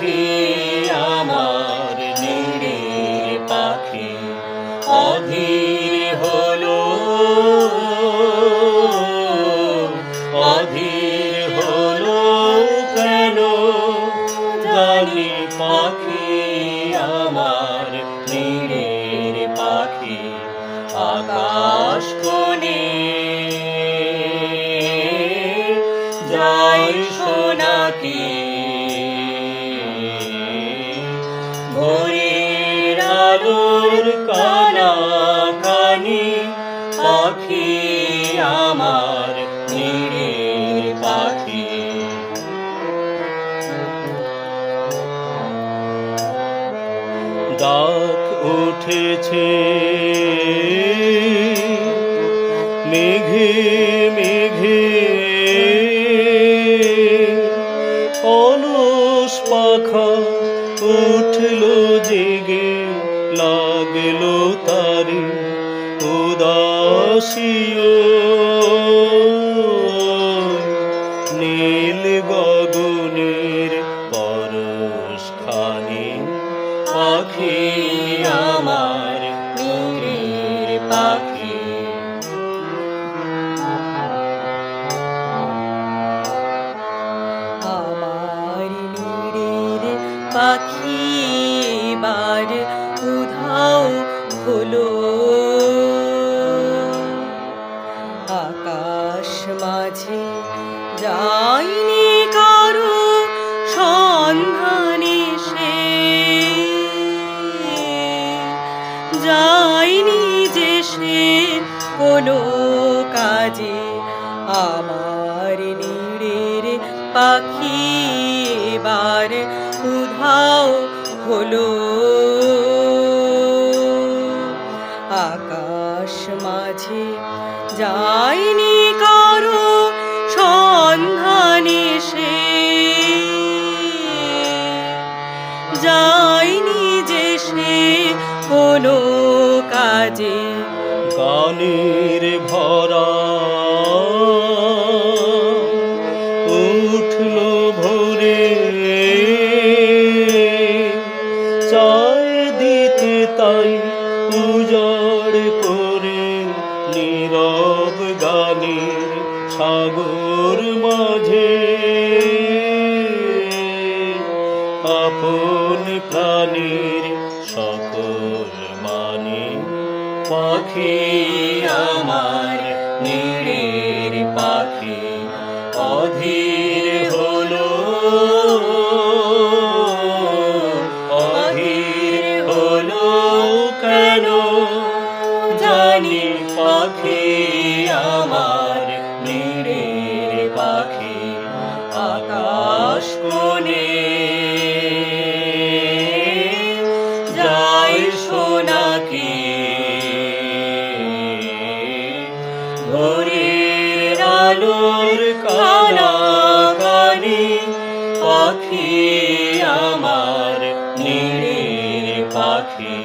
পাখি, আমার নিরে পাখি। অধীর হলো অধীর হলো কেন? জানি পাখি আমার নিরে পাখি। আকাশ উঠেছে। মেঘে মেঘে অলস পাখা উঠল জেগে, লাগল তারি উদাসীয়। নীল গগনের পরশ খানি পাখি পাখি বার উধাও হলো। আকাশ মাঝে যাইনি কারও সন্ধানে সে। যাইনি যে সে কোনো কাজে। আমার নীড়ের পাখি এবার হলো। আকাশ মাঝে যাইনি কারও সন্ধানে সে। যাইনি যে সে কোনো কাজে। গানের ভরা তাই উজাড় করে নীরব গানের সাগর মাঝে। আপন প্রাণীর সকল মানে পাখি আমার নীড়ের যেন জানি পাখি আমার নিরের পাখি, আকাশ কোণে। যাই সোনাকি ভোরের আলোর কানা কানি পাখি আমার নিরের পাখি।